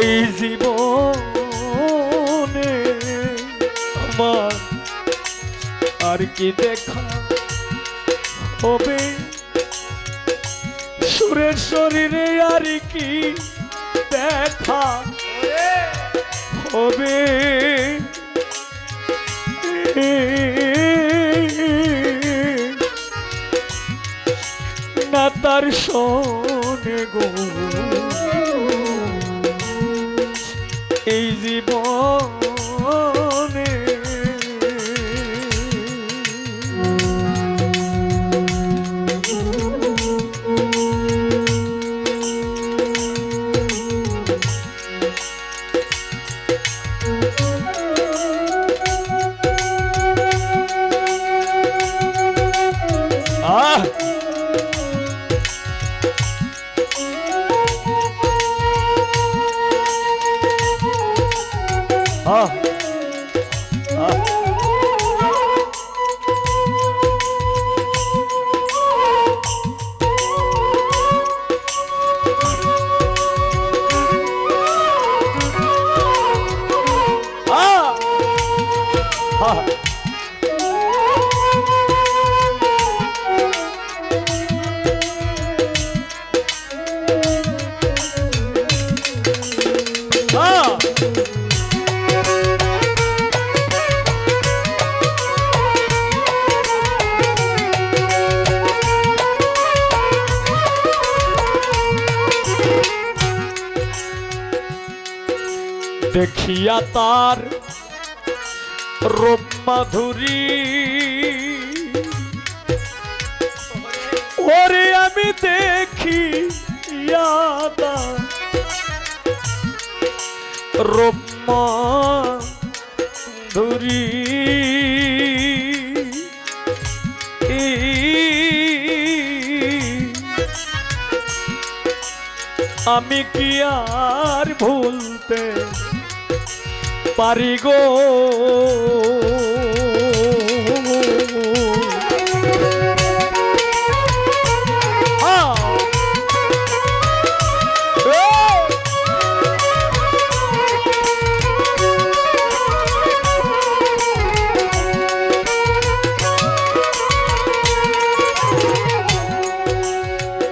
এই জীবনে আমার আর কি দেখা হবে? সুরের শরীরে আর কি দেখা হবে? না তার শোনে গো। এই জীবনে আহ আহ দেখিয়া তার রূপ মাধুরী। ওরে আমি দেখি রূপ মাধুরী। আমি কি আর ভুলতে পারি গো! এই!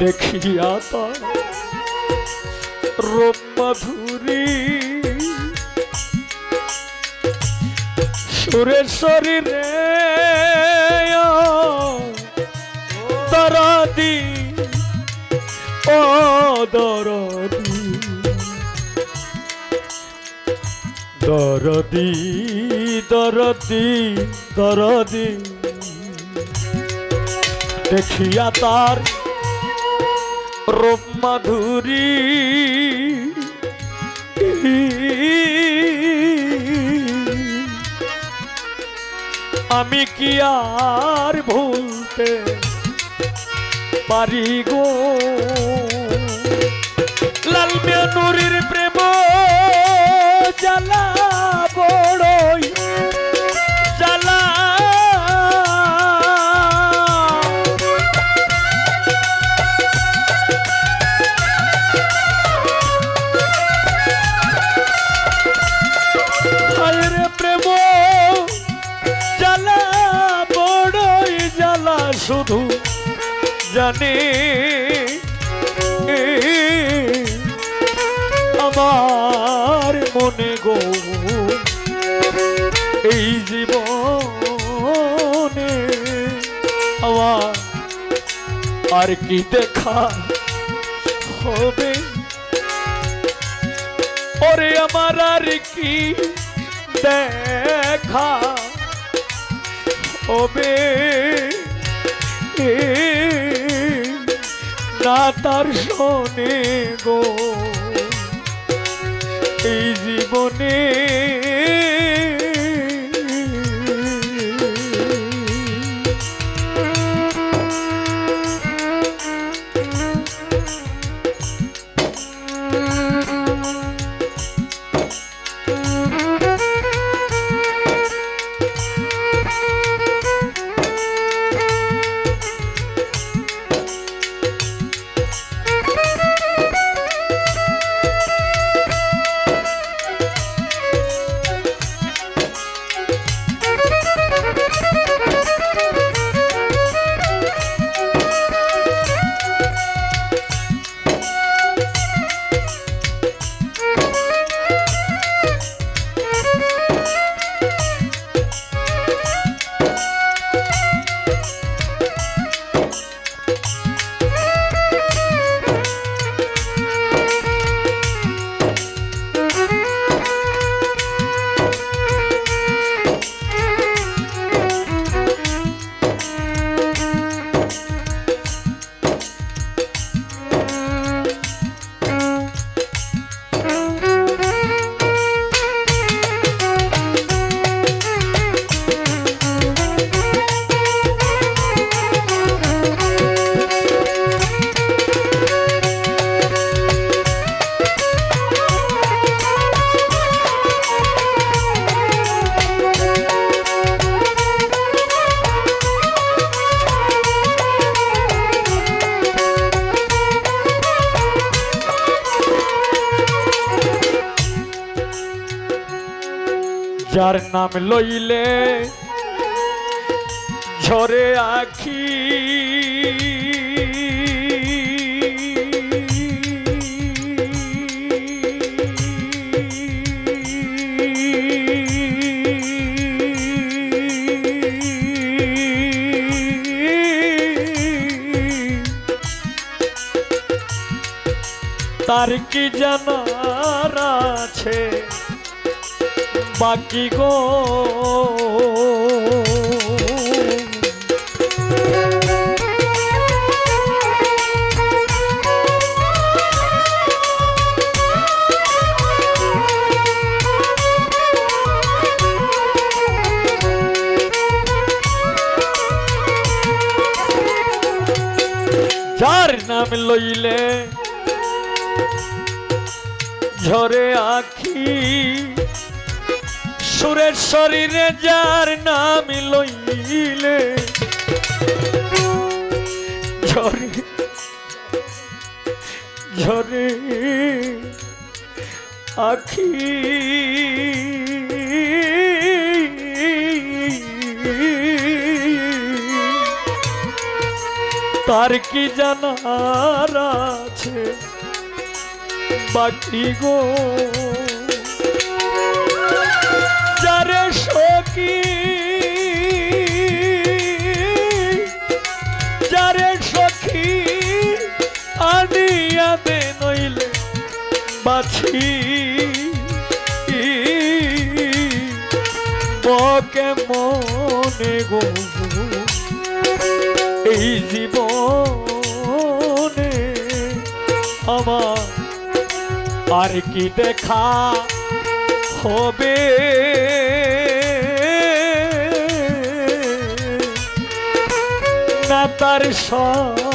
দেখিয়া তার রূপ মাধুরী সুরেশ্বরী রে দরদি ও দরদি। দরদি দরদি দরদি। দেখিয়া তার রূপ মাধুরী। আমি কি আর ভুলতে পারি গো? লাল নুরির প্রেম জ্বালা। শুধু জানে আমার মনে গো, এই জীবনে আমার আর কি দেখা হবে? ওরে আমার আর কি দেখা হবে? না তার শোনে গো। এই জীবনে যার নাম লইলে ঝরে আখি। তার কি জানার আছে? বাকি গো। যার নাম লইলে ঝরে আখি। সুরের শরীরে যার নাম লইলে ঝরে ঝরে আখি। তার কি জানার আছে বাকি গো? যারে সখী যারে সখী আনিয়া নইলে বাছি। বকে মনে গো, এই জীবনে আমার আর কি দেখা হবে? তার সনে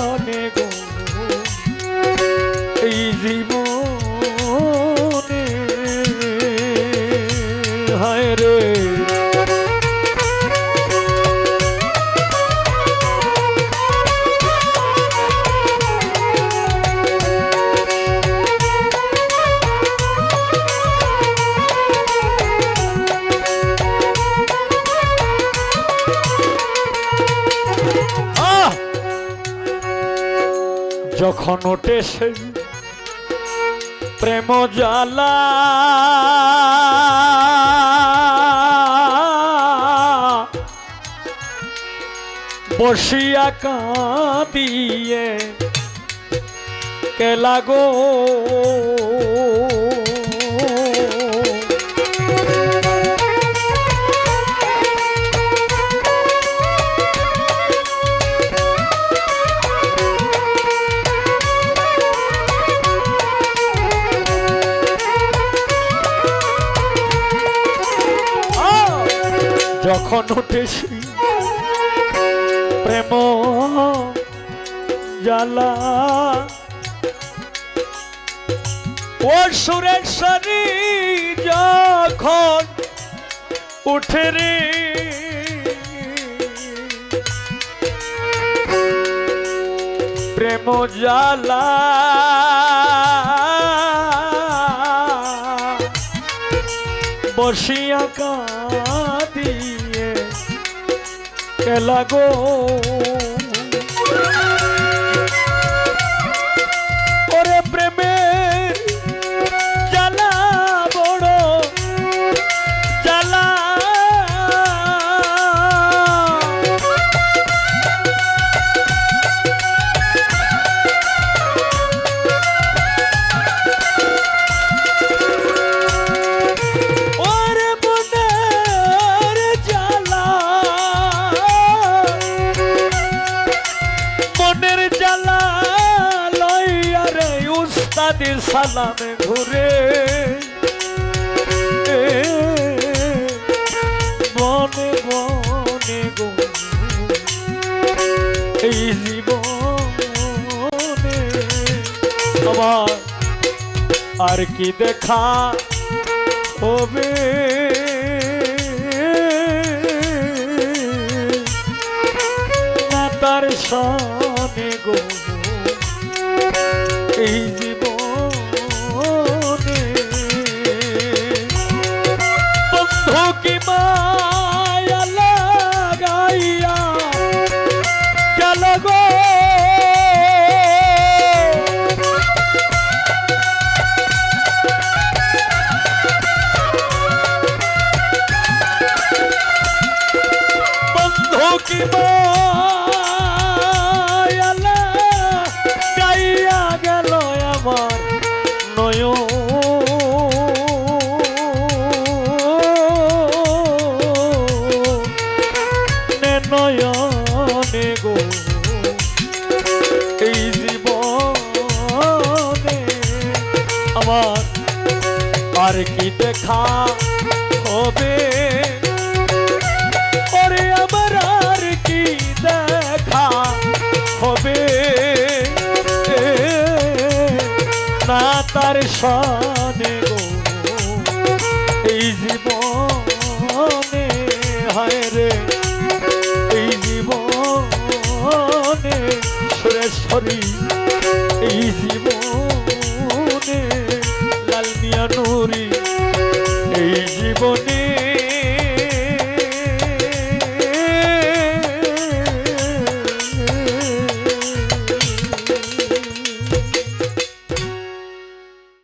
যখন ওঠে সেই প্রেম জ্বালা। বসিয়া কাঁদিয়ে কেলা গো। যখন উঠেছি। প্রেম জ্বালা। ও সুরেশ্বরী যখন উঠে রে প্রেম জ্বালা। বসিয়া কাঁদিয়ে কেলা গো উস্তাদি সালামে ঘুরে। বনে বনে গো, এই জীবনে আমার আর কি দেখা হবে? তার সনে এই জীবনে আমার আর কি দেখা হবে? ওরে আমার আর কি দেখা হবে? না তার সনে এই জীবনে